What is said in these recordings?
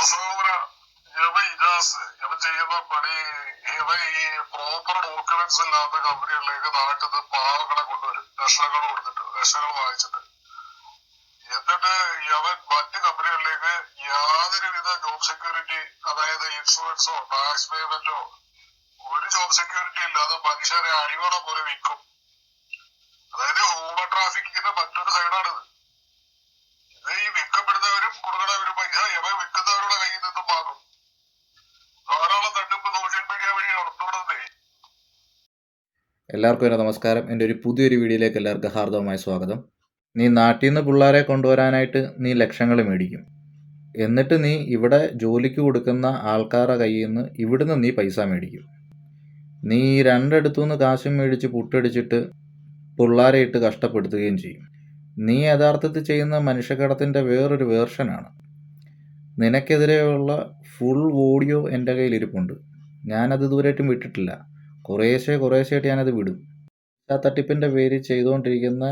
അസോമന ഇവ proper documents കൊണ്ടുവരും. എന്നിട്ട് യാതൊരുവിധ ജോബ് സെക്യൂരിറ്റി അതായത് ഒരു ജോബ് സെക്യൂരിറ്റി ഇല്ലാതെ പോലെ വിൽക്കും. അതായത് ഹ്യൂമൻ ട്രാഫിക്കിന്റെ മറ്റൊരു സൈഡാണിത് എല്ലാവർക്കും എന്റെ നമസ്കാരം. എന്റെ ഒരു പുതിയൊരു വീഡിയോയിലേക്ക് എല്ലാവർക്കും ഹാർദവമായ സ്വാഗതം. നീ നാട്ടിൽ നിന്ന് പിള്ളേരെ കൊണ്ടുവരാനായിട്ട് നീ ലക്ഷങ്ങൾ മേടിക്കും. എന്നിട്ട് നീ ഇവിടെ ജോലിക്ക് കൊടുക്കുന്ന ആൾക്കാരുടെ കയ്യിൽ നിന്ന് ഇവിടുന്ന് നീ പൈസ മേടിക്കും. നീ രണ്ടടുത്തു നിന്ന് കാശും മേടിച്ച് പുട്ടടിച്ചിട്ട് പിള്ളേരെ ഇട്ട് കഷ്ടപ്പെടുത്തുകയും ചെയ്യും. നീ യഥാർത്ഥത്തിൽ ചെയ്യുന്ന മനുഷ്യക്കടത്തിന്റെ വേറൊരു വേർഷനാണ്. നിനക്കെതിരെയുള്ള ഫുൾ ഓഡിയോ എന്റെ കയ്യിലിരിപ്പുണ്ട്. ഞാനത് ഇതുവരെയായിട്ടും വിട്ടിട്ടില്ല. കുറേശ്ശെ കുറേശ്ശെയായിട്ട് ഞാനത് വിടും. ആ തട്ടിപ്പിന്റെ പേര് ചെയ്തുകൊണ്ടിരിക്കുന്ന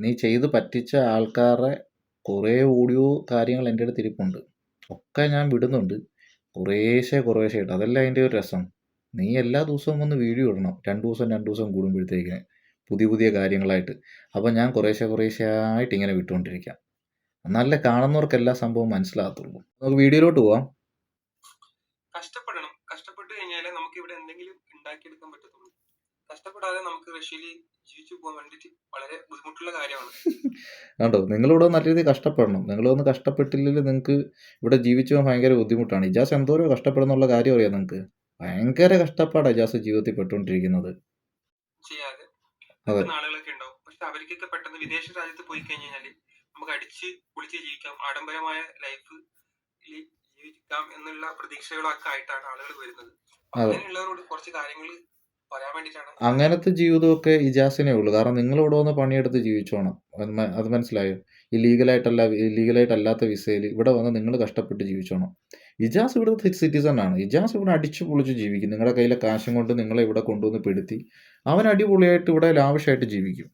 നീ ചെയ്ത് പറ്റിച്ച ആൾക്കാരുടെ കുറേ ഓഡിയോ കാര്യങ്ങൾ എന്റെ അടുത്ത് ഇരിപ്പുണ്ട്. ഒക്കെ ഞാൻ വിടുന്നുണ്ട്. കുറേശ്ശെ കുറേശ്ശെയായിട്ട്. അതല്ല അതിന്റെ ഒരു രസം. നീ എല്ലാ ദിവസവും ഒന്ന് വീഡിയോ ഇടണം. രണ്ട് ദിവസം രണ്ട് ദിവസം കൂടുമ്പോഴത്തേക്കിന് പുതിയ പുതിയ കാര്യങ്ങളായിട്ട്. അപ്പോൾ ഞാൻ കുറേശ്ശെ കുറേശ്ശെയായിട്ട് ഇങ്ങനെ വിട്ടുകൊണ്ടിരിക്കാം. നല്ല കാണുന്നവർക്ക് എല്ലാ സംഭവം മനസ്സിലാകത്തുള്ളൂ. നമുക്ക് വീഡിയോയിലോട്ട് പോവാം. കഷ്ടപ്പെട്ട് കഴിഞ്ഞാലേ നമുക്ക് ഇവിടെ എന്തെങ്കിലും ഉണ്ടാക്കിയെടുക്കാൻ പറ്റത്തുള്ളൂ. കഷ്ടപ്പെടാതെ നമുക്ക് റഷ്യയിൽ ജീവിച്ചു പോകാൻ വേണ്ടിയിട്ട് വളരെ ബുദ്ധിമുട്ടുള്ള കാര്യമാണ്. കണ്ടോ? നിങ്ങളിവിടെ നല്ല രീതിയിൽ കഷ്ടപ്പെടണം. നിങ്ങളൊന്ന് കഷ്ടപ്പെട്ടില്ലെങ്കിൽ നിങ്ങൾക്ക് ഇവിടെ ജീവിച്ചു പോകാൻ ഭയങ്കര ബുദ്ധിമുട്ടാണ്. ഇജാസ് എന്തോരോ കഷ്ടപ്പെടുന്നുള്ള കാര്യം അറിയാം നിങ്ങൾക്ക് ഭയങ്കര കഷ്ടപ്പാടാണ് ഇജാസ് ജീവിതത്തിൽ പെട്ടുകൊണ്ടിരിക്കുന്നത്. ചെയ്യാതെ അതെ. ആളുകളൊക്കെ ഉണ്ടാവും. പക്ഷെ അവർക്കൊക്കെ പെട്ടെന്ന് വിദേശ രാജ്യത്ത് പോയി കഴിഞ്ഞാൽ നമുക്ക് അടിച്ച് പൊളിച്ച് ജീവിക്കാം. ആഡംബരമായ ലൈഫ് ജീവിക്കാം എന്നുള്ള പ്രതീക്ഷകളൊക്കെ ആയിട്ടാണ് ആളുകൾ വരുന്നത്. അങ്ങനെയുള്ളവരോട് കുറച്ച് കാര്യങ്ങൾ പറയാൻ വേണ്ടിയിട്ടാണ്. അങ്ങനത്തെ ജീവിതമൊക്കെ ഇജാസിനേ ഉള്ളൂ. കാരണം നിങ്ങൾ ഇവിടെ വന്ന് പണിയെടുത്ത് ജീവിച്ചോണം. അത് മ- അത് മനസ്സിലായോ? ഇല്ലീഗലായിട്ടല്ല ഇല്ലീഗലായിട്ടല്ലാത്ത വിസയിൽ ഇവിടെ വന്ന് നിങ്ങൾ കഷ്ടപ്പെട്ട് ജീവിച്ചോണം. ഇജാസ് ഇവിടുത്തെ സിറ്റിസൺ ആണ്. ഇജാസ് ഇവിടെ അടിച്ചു പൊളിച്ച് ജീവിക്കും. നിങ്ങളുടെ കയ്യിലെ കാശും കൊണ്ട് നിങ്ങളെ ഇവിടെ കൊണ്ടുവന്ന് പെടുത്തി അവൻ അടിപൊളിയായിട്ട് ഇവിടെ ലാവിഷായിട്ട് ജീവിക്കും.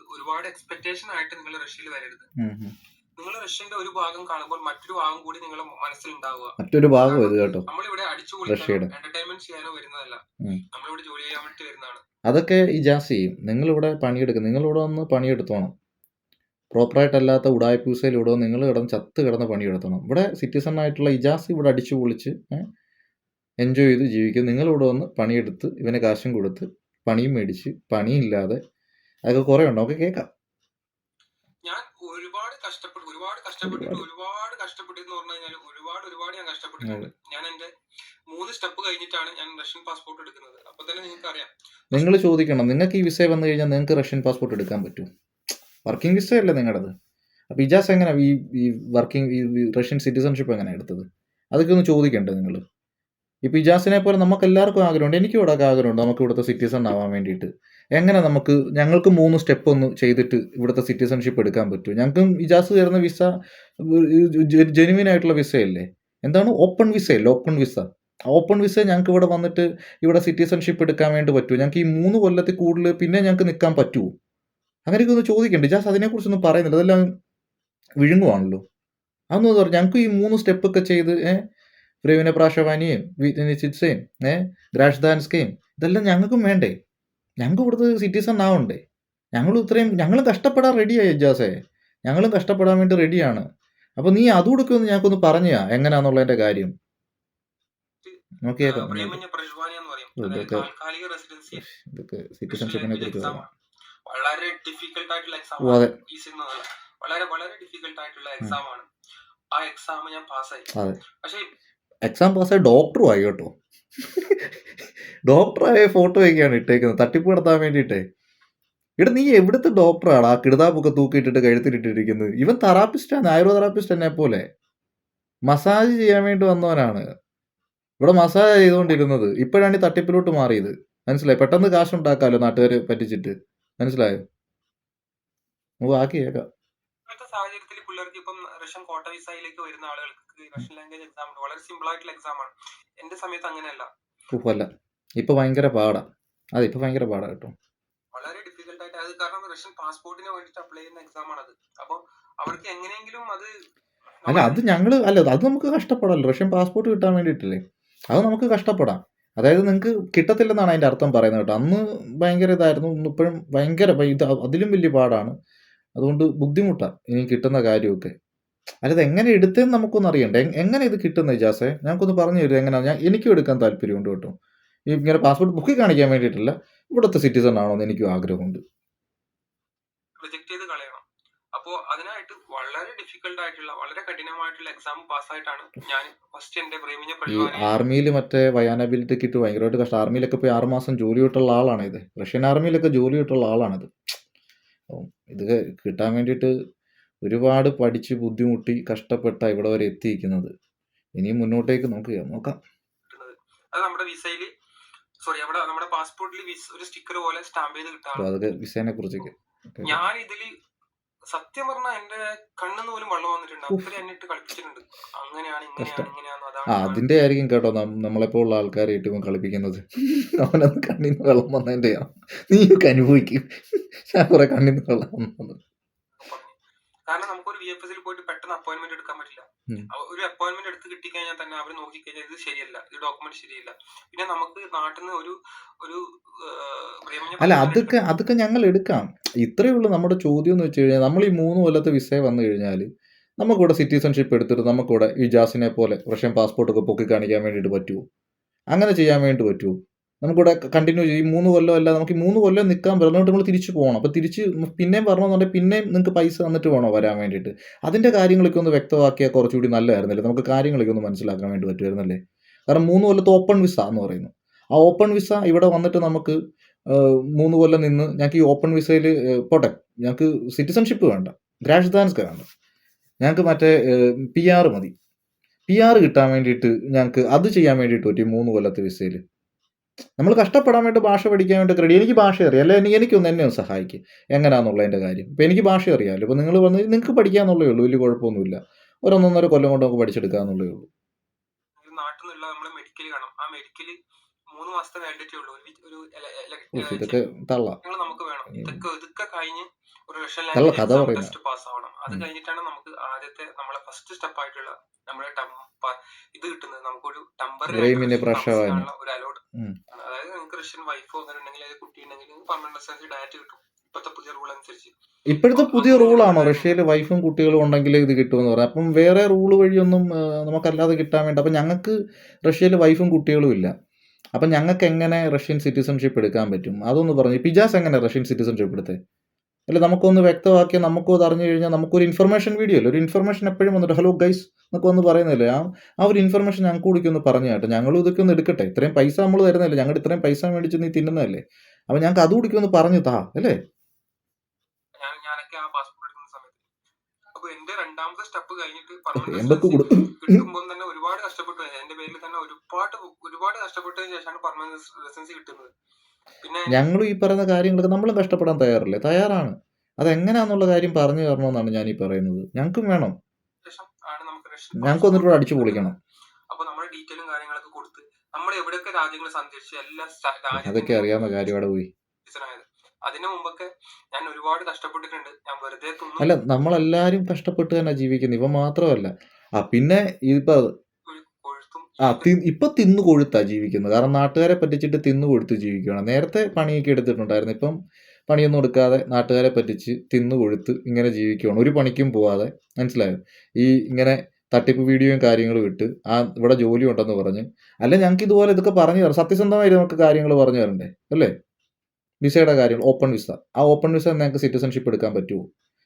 ഒരുപാട് എക്സ്പെക്ടേഷൻ ആയിട്ട് നിങ്ങൾ റഷ്യയിൽ വരരുത്. ഉം ഉം. നിങ്ങൾ റഷ്യന്റെ ഒരു ഭാഗം കാണുമ്പോൾ മറ്റൊരു ഭാഗം കൂടി നിങ്ങളുടെ മനസ്സിലുണ്ടാവുക. മറ്റൊരു ഭാഗം ഇത് കേട്ടോ. നമ്മളിവിടെ അടിച്ചു എന്റർടൈൻമെന്റ് ചെയ്യാനോ വരുന്നതല്ല. നമ്മൾ നമ്മളിവിടെ ജോലി ചെയ്യാൻ വേണ്ടി വരുന്നതാണ്. അതൊക്കെ ഈ ജാസ് ചെയ്യും നിങ്ങളിവിടെ പണിയെടുക്കും നിങ്ങളിവിടെ വന്ന് പണിയെടുത്തോണം. പ്രോപ്പറായിട്ടല്ലാത്ത ഉടായ്പ വന്ന് നിങ്ങൾ കിടന്ന് ചത്ത് കിടന്ന് പണിയെടുത്തോണം. ഇവിടെ സിറ്റിസൺ ആയിട്ടുള്ള ഇജാസ് ഇവിടെ അടിച്ചു പൊളിച്ച് എൻജോയ് ചെയ്ത് ജീവിക്കും. നിങ്ങളിവിടെ വന്ന് പണിയെടുത്ത് ഇവന് കാശും കൊടുത്ത് പണിയും മേടിച്ച് പണിയില്ലാതെ അതൊക്കെ കുറേ ഉണ്ടോ? ഒക്കെ കേൾക്കാം. കഷ്ടപ്പെട്ടു. ഒരുപാട് കഷ്ടപ്പെട്ടിട്ട് ഒരുപാട്. കഷ്ടപ്പെട്ടു എന്ന് പറഞ്ഞു കഴിഞ്ഞാൽ ഒരുപാട് ഒരുപാട് ഞാൻ കഷ്ടപ്പെട്ടിട്ടുണ്ട്. ഞാൻ എന്റെ മൂന്ന് സ്റ്റെപ്പ് കഴിഞ്ഞിട്ടാണ് ഞാൻ റഷ്യൻ പാസ്പോർട്ട് എടുക്കുന്നത്. അപ്പൊ തന്നെ നിങ്ങൾക്ക് അറിയാം നിങ്ങൾ ചോദിക്കണം നിങ്ങൾക്ക് ഈ വിസ വന്നു കഴിഞ്ഞാൽ നിങ്ങൾക്ക് റഷ്യൻ പാസ്പോർട്ട് എടുക്കാൻ പറ്റും? വർക്കിംഗ് വിസ അല്ലേ നിങ്ങളുടെ അപ്പൊ ഇജാസ് എങ്ങനെ ഈ വർക്കിംഗ് റഷ്യൻ സിറ്റിസൺഷിപ്പ് എങ്ങനെ എടുത്തത്? അതൊക്കെ ഒന്ന് ചോദിക്കണ്ടേ നിങ്ങൾ ഇപ്പോൾ ഇജാസിനെ പോലെ നമുക്ക് എല്ലാവർക്കും ആഗ്രഹമുണ്ട് എനിക്കും ഇവിടെ ആഗ്രഹമുണ്ട് നമുക്ക് ഇവിടുത്തെ സിറ്റിസൺ ആവാൻ വേണ്ടിയിട്ട്. എങ്ങനെ നമുക്ക് ഞങ്ങൾക്ക് മൂന്ന് സ്റ്റെപ്പ് ഒന്ന് ചെയ്തിട്ട് ഇവിടുത്തെ സിറ്റിസൺഷിപ്പ് എടുക്കാൻ പറ്റും? ഞങ്ങൾക്കും ഇജാസ് തരുന്ന വിസ ജെനുവിൻ ആയിട്ടുള്ള വിസയല്ലേ എന്താണ് ഓപ്പൺ വിസയല്ലേ ഓപ്പൺ വിസ ഓപ്പൺ വിസ ഞങ്ങൾക്ക് ഇവിടെ വന്നിട്ട് ഇവിടെ സിറ്റിസൺഷിപ്പ് എടുക്കാൻ വേണ്ടി പറ്റുമോ ഞങ്ങൾക്ക് ഈ മൂന്ന് കൊല്ലത്തിൽ കൂടുതൽ പിന്നെ ഞങ്ങൾക്ക് നിൽക്കാൻ പറ്റുമോ അങ്ങനെയൊക്കെ ഒന്ന് ചോദിക്കണ്ടേ? ജാസ് അതിനെക്കുറിച്ചൊന്നും പറയുന്നില്ല. അതെല്ലാം വിഴുങ്ങുവാണല്ലോ. അതൊന്നും പറഞ്ഞു ഞങ്ങൾക്ക് ഈ മൂന്ന് സ്റ്റെപ്പൊക്കെ ചെയ്ത് ഏഹ് പ്രേവിന പ്രാഷവാനിയും ചിത്സയും ഏഹ് ഗ്രാഷ്ദാൻസ്കയും ഇതെല്ലാം ഞങ്ങൾക്കും വേണ്ടേ? ഞങ്ങൾക്ക് ഇവിടുത്തെ സിറ്റിസൺ ആവണ്ടേ? ഞങ്ങൾ ഇത്രയും ഞങ്ങളും കഷ്ടപ്പെടാൻ റെഡിയായി ജാസേ. ഞങ്ങളും കഷ്ടപ്പെടാൻ വേണ്ടി റെഡിയാണ് അപ്പൊ നീ അത് കൊടുക്കുമെന്ന് ഞങ്ങൾക്കൊന്ന് പറഞ്ഞാ എങ്ങനെയാന്നുള്ളതിന്റെ കാര്യം. നോക്കിയേക്കാം ഇതൊക്കെ- ഇതൊക്കെ സിറ്റിസൺഷിപ്പിനെ കുറിച്ച് വളരെ ഡിഫിക്കൽട്ട് ആയിട്ടുള്ള എക്സാം വളരെ വളരെ ഡിഫിക്കൽട്ട് ആയിട്ടുള്ള എക്സാം ആണ്. ആ എക്സാം ഞാൻ പാസ്സായി. പക്ഷെ എക്സാം പാസ്സായ ഡോക്ടറും ആയി കേട്ടോ. ഡോക്ടറായ ഫോട്ടോ ഒക്കെയാണ് ഇട്ടേക്കുന്നത്. തട്ടിപ്പ് നടത്താൻ വേണ്ടിയിട്ടേ. ഇവിടെ നീ എവിടുത്തെ ഡോക്ടറാണ് ആ കിടുതാപ്പൊക്കെ തൂക്കിയിട്ടിട്ട് കഴുത്തിട്ടിട്ടിരിക്കുന്നത് ഇവൻ തെറാപ്പിസ്റ്റാണ് ആയുർവേദ തെറാപ്പിസ്റ്റ് എന്നെ പോലെ. മസാജ് ചെയ്യാൻ വേണ്ടി വന്നവനാണ്. ഇവിടെ മസാജ് ചെയ്തുകൊണ്ടിരുന്നത്. ഇപ്പോഴാണ് ഈ തട്ടിപ്പിലോട്ട് മാറിയത്. മനസ്സിലായി? പെട്ടെന്ന് കാശ് ഉണ്ടാക്കാമല്ലോ നാട്ടുകാരെ പറ്റിച്ചിട്ട്. മനസ്സിലായോ? നമുക്ക് ബാക്കി കേൾക്കാം. ഇപ്പം റഷ്യൻ കോട്ട വിസയിലേക്ക് വരുന്ന ആളുകൾക്ക് റഷ്യൻ ലാംഗ്വേജ് എക്സാം ഉണ്ട്. വളരെ സിമ്പിൾ ആയിട്ടുള്ള എക്സാം ആണ്. എന്റെ സമയത്ത് അങ്ങനെയല്ല. അല്ല ഇപ്പൊ ഭയങ്കര പാടാ. അതെ ഇപ്പൊ ഭയങ്കര പാടാ കേട്ടോ. വളരെ ഡിഫിക്കൽട്ട് ആയിട്ട് അത് കാരണം റഷ്യൻ പാസ്പോർട്ടിന് വേണ്ടിട്ട് അപ്ലൈ ചെയ്യുന്ന എക്സാം ആണ് അത്. അപ്പൊ അവർക്ക് എങ്ങനെയെങ്കിലും അത് അല്ല അത് ഞങ്ങൾ അല്ല അത് നമുക്ക് കഷ്ടപ്പെടാമല്ലോ റഷ്യൻ പാസ്പോർട്ട് കിട്ടാൻ വേണ്ടിയിട്ടില്ലേ? അത് നമുക്ക് കഷ്ടപ്പെടാം. അതായത് നിങ്ങൾക്ക് കിട്ടത്തില്ലെന്നാണ് അതിന്റെ അർത്ഥം പറയുന്നത് കേട്ടോ. അന്ന് ഭയങ്കര ഇതായിരുന്നു. ഇപ്പോഴും ഭയങ്കര ഭയ- ഇത് അതിലും വലിയ പാടാണ്. അതുകൊണ്ട് ബുദ്ധിമുട്ടാണ് ഇനി കിട്ടുന്ന കാര്യമൊക്കെ. അല്ലാതെ എങ്ങനെ എടുത്തതെന്ന് നമുക്കൊന്ന് അറിയണ്ടേ. എങ്ങനെ ഇത് കിട്ടുന്നത് ഇജാസെ? ഞങ്ങൾക്കൊന്ന് പറഞ്ഞു തരും എങ്ങനെയാണ് ഞാൻ എനിക്കും എടുക്കാൻ താല്പര്യമുണ്ട് കേട്ടോ. ഈ ഇങ്ങനെ പാസ്പോർട്ട് ബുക്കിൽ കാണിക്കാൻ വേണ്ടിയിട്ടില്ല ഇവിടുത്തെ സിറ്റിസൺ ആണോ എന്ന് എനിക്കും ആഗ്രഹമുണ്ട്. റിജക്ട് ചെയ്ത് കളയണം. അപ്പോ അതിനായിട്ട് വളരെ ഡിഫിക്കൽട്ട് ആയിട്ടുള്ള വളരെ കഠിനമായിട്ടുള്ള എക്സാം പാസ് ആയിട്ടാണ് ഞാൻ ഫസ്റ്റ് എന്റെ പ്രേമിനെ ആർമിയിൽ മറ്റേ വയാനബിലിറ്റി കിട്ടി ഭയങ്കരമായിട്ട് കഷ്ടം. ആർമിയിലൊക്കെ പോയി ആറുമാസം ജോലി കിട്ടുള്ള ആളാണ് ഇത്. റഷ്യൻ ആർമിയിലൊക്കെ ജോലി കിട്ടുള്ള ആളാണിത്. ഇത് കിട്ടാൻ വേണ്ടിയിട്ട് ഒരുപാട് പഠിച്ച് ബുദ്ധിമുട്ടി കഷ്ടപ്പെട്ട ഇവിടെ വരെ എത്തിയിരിക്കുന്നത്. ഇനി മുന്നോട്ടേക്ക് നമുക്ക് നോക്കാം. അത് നമ്മുടെ വിസയിൽ സോറി നമ്മുടെ പാസ്പോർട്ടിൽ ഒരു സ്റ്റിക്കർ പോലെ സ്റ്റാമ്പ് ചെയ്ത് അതൊക്കെ വിസേനെ കുറിച്ചൊക്കെ. ഞാൻ ഇതിൽ സത്യം പറഞ്ഞാൽ എന്റെ കണ്ണെന്ന് പോലും വെള്ളം വന്നിട്ടുണ്ട്. അത്ര എന്നിട്ട് കളിപ്പിച്ചിട്ടുണ്ട്. അങ്ങനെയാണ് ഇങ്ങനെയാണ് കഷ്ടം. ഇങ്ങനെയാണ് അതാണ് അതിന്റെ ആയിരിക്കും കേട്ടോ നമ്മളെപ്പോ നമ്മളെപ്പോലുള്ള ആൾക്കാരെ ഏറ്റവും കളിപ്പിക്കുന്നത്. അവനത് കണ്ണിന്ന് വെള്ളം നീ നീയൊക്കെ അനുഭവിക്കും. ഞാൻ കുറെ കണ്ണിന്ന് വെള്ളം വന്നത് പറഞ്ഞു. കാരണം നമുക്കൊരു വി എഫ് എസിൽ പോയിട്ട് പെട്ടെന്ന് അപ്പോയിന്റ്മെന്റ് എടുക്കാൻ പറ്റില്ല. ഒരു അപ്പോയിന്റ്മെന്റ് എടുത്ത് കിട്ടിക്കഴിഞ്ഞാൽ തന്നെ അവർ നോക്കിക്കഴിഞ്ഞാൽ ഇത് ശരിയല്ല ഇത് ഡോക്യുമെന്റ് ശരിയല്ല. പിന്നെ നമുക്ക് നാട്ടിൽ നിന്ന് ഒരു ഒരു അല്ല അതൊക്കെ അതൊക്കെ ഞങ്ങൾ എടുക്കാം. ഇത്രയേ ഉള്ളൂ നമ്മുടെ ചോദ്യം എന്ന് വെച്ച് കഴിഞ്ഞാൽ നമ്മൾ ഈ മൂന്ന് കൊല്ലത്തെ വിസ വന്നു കഴിഞ്ഞാൽ നമുക്കിവിടെ സിറ്റിസൺഷിപ്പ് എടുത്തിട്ട് നമുക്കിവിടെ ഈ ജാസിനെ പോലെ റഷ്യൻ പാസ്പോർട്ടൊക്കെ പൊക്കി കാണിക്കാൻ വേണ്ടിയിട്ട് പറ്റുമോ അങ്ങനെ ചെയ്യാൻ വേണ്ടി പറ്റുമോ നമുക്കിവിടെ കണ്ടിന്യൂ ചെയ്യും. ഈ മൂന്ന് കൊല്ലം അല്ല നമുക്ക് ഈ മൂന്ന് കൊല്ലം നിൽക്കാൻ പറഞ്ഞിട്ട് നമ്മൾ തിരിച്ചു പോകണം. അപ്പോൾ തിരിച്ച് പിന്നെയും പറഞ്ഞെന്നുണ്ടെങ്കിൽ പിന്നെയും നിങ്ങൾക്ക് പൈസ തന്നിട്ട് വേണോ വരാൻ വേണ്ടിയിട്ട്? അതിന്റെ കാര്യങ്ങളൊക്കെ ഒന്ന് വ്യക്തമാക്കിയാൽ കുറച്ചുകൂടി നല്ലതായിരുന്നില്ലേ? നമുക്ക് കാര്യങ്ങളൊക്കെ ഒന്ന് മനസ്സിലാക്കാൻ വേണ്ടി പറ്റുമായിരുന്നല്ലേ? കാരണം മൂന്ന് കൊല്ലത്തെ ഓപ്പൺ വിസ എന്ന് പറയുന്നു. ആ ഓപ്പൺ വിസ ഇവിടെ വന്നിട്ട് നമുക്ക് മൂന്ന് കൊല്ലം നിന്ന് ഞങ്ങൾക്ക് ഈ ഓപ്പൺ വിസയിൽ പോട്ടെ. ഞങ്ങൾക്ക് സിറ്റിസൺഷിപ്പ് വേണ്ട. ഗ്രാഷ്ദാൻസ്ക വേണ്ട. ഞങ്ങൾക്ക് മറ്റേ പി ആർ മതി. പി കിട്ടാൻ വേണ്ടിയിട്ട് ഞങ്ങൾക്ക് അത് ചെയ്യാൻ വേണ്ടിയിട്ട് പറ്റി മൂന്ന് കൊല്ലത്തെ വിസയിൽ നമ്മൾ കഷ്ടപ്പെടാൻ വേണ്ടി ഭാഷ പഠിക്കാൻ വേണ്ടി റെഡി എനിക്ക് ഭാഷ അറിയാം. അല്ലെ? എനിക്ക് എനിക്കൊന്ന് എന്നെ ഒന്ന് സഹായിക്കും. എങ്ങനെയാണെന്നുള്ളതിന്റെ കാര്യം. ഇപ്പം എനിക്ക് ഭാഷ അറിയാമല്ലോ. ഇപ്പം നിങ്ങൾ വന്ന് നിങ്ങൾക്ക് പഠിക്കാന്നുള്ളേ ഉള്ളൂ. വലിയ കുഴപ്പമൊന്നുമില്ല. ഒരൊന്നൊന്നര കൊല്ലം കൊണ്ട് നമുക്ക് പഠിച്ചെടുക്കാന്നുള്ളേ ഉള്ളൂ. ഒരു നാട്ടിൽ നിന്നുള്ള നമ്മുടെ മെഡിക്കൽ കാണും. ആ മെഡിക്കൽ മൂന്ന് മാസത്തെ വാലിഡിറ്റി ഉള്ളൂ. ഒരു ഇതൊക്കെ തള്ള. നമുക്ക് വേണം. ഇതൊക്കെ ഇതൊക്കെ കഴിഞ്ഞ് ഒരു കള്ള കഥ പറയുന്നത്. ടെസ്റ്റ് പാസ് ആവണം അത് കഴിഞ്ഞിട്ടാണ് നമുക്ക് ആദ്യത്തെ നമ്മളെ ഫസ്റ്റ് സ്റ്റെപ്പ് ആയിട്ടുള്ള നമ്മുടെ ഇത് കിട്ടുന്നത്. നമുക്കൊരു ടെമ്പററി. ഒരു അലോഡ് ഉം. അതായത് നിങ്ങൾക്ക് റഷ്യൻ വൈഫോ അങ്ങനെ ഉണ്ടെങ്കിൽ അത് കുട്ടി ഉണ്ടെങ്കിൽ പന്ത്രണ്ട് സെൻസ് ഡയറ്റ് കിട്ടും. ഇപ്പോഴത്തെ പുതിയ റൂൾ അനുസരിച്ച്. ഇപ്പോഴത്തെ പുതിയ റൂളാണോ റഷ്യയിൽ വൈഫും കുട്ടികളും ഉണ്ടെങ്കിൽ ഇത് കിട്ടുമെന്ന് പറയാം. അപ്പം വേറെ റൂൾ വഴിയൊന്നും നമുക്കല്ലാതെ കിട്ടാൻ വേണ്ടി. അപ്പം ഞങ്ങൾക്ക് റഷ്യയിൽ വൈഫും കുട്ടികളും ഇല്ല. അപ്പം ഞങ്ങൾക്ക് എങ്ങനെ റഷ്യൻ സിറ്റിസൺഷിപ്പ് എടുക്കാൻ പറ്റും? അതൊന്ന് പറഞ്ഞു. പിജാസ് എങ്ങനെ റഷ്യൻ സിറ്റിസൺഷിപ്പ് എടുത്തേ? അല്ല നമുക്കൊന്ന് വ്യക്തമാക്കിയാൽ നമുക്കും അത് അറിഞ്ഞു കഴിഞ്ഞാൽ നമുക്കൊരു ഇൻഫർമേഷൻ വീഡിയോ അല്ലേ? ഒരു ഇൻഫർമേഷൻ എപ്പോഴും വന്നിട്ട് ഹലോ ഗൈസ് എന്നൊക്കെ ഒന്ന് പറയുന്നില്ലേ ആ ആ ഒരു ഇൻഫർമേഷൻ ഞങ്ങൾക്ക് കൂടിക്ക് ഒന്ന് പറഞ്ഞു കേട്ടോ. ഞങ്ങളും ഇതൊക്കെ ഒന്ന് എടുക്കട്ടെ. ഇത്രയും പൈസ നമ്മൾ തരുന്നില്ല ഞങ്ങൾ ഇത്രയും പൈസ മേടിച്ച് നീ തിന്നുന്നതല്ലേ? അപ്പം ഞങ്ങൾക്ക് അത് കൂടി ഒന്ന് പറഞ്ഞു താ അല്ലേ? എന്റെ രണ്ടാമത്തെ സ്റ്റെപ്പ് കഴിഞ്ഞിട്ട് കൊടു കിട്ടുമ്പോൾ തന്നെ ഒരുപാട് കഷ്ടപ്പെട്ടു. എന്റെ പേരിൽ തന്നെ ഒരുപാട് ഒരുപാട് കഷ്ടപ്പെട്ടതിന് ശേഷമാണ് പെർമനന്റ് ലൈസൻസ് കിട്ടുന്നത്. ഞങ്ങളും ഈ പറയുന്ന കാര്യങ്ങളൊക്കെ നമ്മളും കഷ്ടപ്പെടാൻ തയ്യാറല്ലേ? തയ്യാറാണ്. അതെങ്ങനെയാന്നുള്ള കാര്യം പറഞ്ഞു തരണമെന്നാണ് ഞാൻ ഈ പറയുന്നത്. ഞങ്ങൾക്കും വേണം. ഞങ്ങൾക്ക് വന്നിട്ട് അടിച്ചു പൊളിക്കണം. അപ്പൊ ഡീറ്റെയിലും കാര്യങ്ങളൊക്കെ കൊടുത്ത് നമ്മൾ എവിടെയൊക്കെ രാജ്യങ്ങൾ സന്ദർശിച്ചു എല്ലാ അതൊക്കെ അറിയാവുന്ന കാര്യം അവിടെ പോയി. അതിനു മുമ്പൊക്കെ ഞാൻ ഒരുപാട് കഷ്ടപ്പെട്ടിട്ടുണ്ട്. ഞാൻ വെറുതെ അല്ല നമ്മളെല്ലാരും കഷ്ടപ്പെട്ട് തന്നെ ജീവിക്കുന്നത് ഇവ മാത്രമല്ല. ആ പിന്നെ ഇപ്പൊ ആ തി- ഇപ്പൊ തിന്നു കൊഴുത്താ ജീവിക്കുന്നത്. കാരണം നാട്ടുകാരെ പറ്റിച്ചിട്ട് തിന്നു കൊഴുത്ത് ജീവിക്കുകയാണ് നേരത്തെ പണിയൊക്കെ എടുത്തിട്ടുണ്ടായിരുന്നു. ഇപ്പം പണിയൊന്നും എടുക്കാതെ നാട്ടുകാരെ പറ്റിച്ച് തിന്നു കൊഴുത്ത് ഇങ്ങനെ ജീവിക്കുകയാണ് ഒരു പണിക്കും പോവാതെ. മനസ്സിലായോ? ഈ ഇങ്ങനെ തട്ടിപ്പ് വീഡിയോയും കാര്യങ്ങളും ഇട്ട് ആ ഇവിടെ ജോലി ഉണ്ടെന്ന് പറഞ്ഞ്. അല്ല ഞങ്ങൾക്ക് ഇതുപോലെ ഇതൊക്കെ പറഞ്ഞു തരാം. സത്യസന്ധമായിട്ട് നമുക്ക് കാര്യങ്ങൾ പറഞ്ഞു തരണ്ടേ? അല്ലേ? വിസയുടെ കാര്യങ്ങൾ ഓപ്പൺ വിസ. ആ ഓപ്പൺ വിസ ഞങ്ങൾക്ക് സിറ്റിസൺഷിപ്പ് എടുക്കാൻ പറ്റുമോ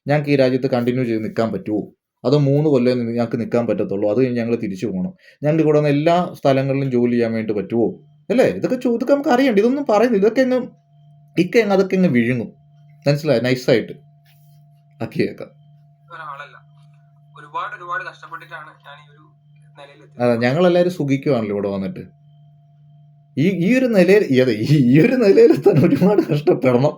ഞങ്ങൾക്ക് ഈ രാജ്യത്ത് കണ്ടിന്യൂ ചെയ്ത് നിൽക്കാൻ പറ്റുമോ അതോ മൂന്ന് കൊല്ലം നിന്ന് ഞങ്ങൾക്ക് നിൽക്കാൻ പറ്റത്തുള്ളൂ. അത് കഴിഞ്ഞ് ഞങ്ങൾ തിരിച്ചു പോകണം. ഞങ്ങൾക്ക് ഇവിടെ വന്ന് എല്ലാ സ്ഥലങ്ങളിലും ജോലി ചെയ്യാൻ വേണ്ടി പറ്റുമോ അല്ലേ? ഇതൊക്കെ ചോദിക്കാൻ നമുക്ക് അറിയണ്ട? ഇതൊന്നും പറയുന്നില്ല. ഇതൊക്കെ അങ്ങ് ഇക്ക അങ്ങ് അതൊക്കെ അങ്ങ് വിഴുങ്ങും. മനസ്സിലായി? നൈസായിട്ട്. ആക്കിയേക്കാം ഒരുപാട് ഒരുപാട് കഷ്ടപ്പെട്ടിട്ടാണ് ഞാൻ ഈ ഒരു അതെ ഞങ്ങളെല്ലാവരും സുഖിക്കുവാണല്ലോ ഇവിടെ വന്നിട്ട്. ഈ ഈ ഒരു നിലയിൽ അതെ ഈ ഒരു നിലയിൽ തന്നെ ഒരുപാട് കഷ്ടപ്പെടണം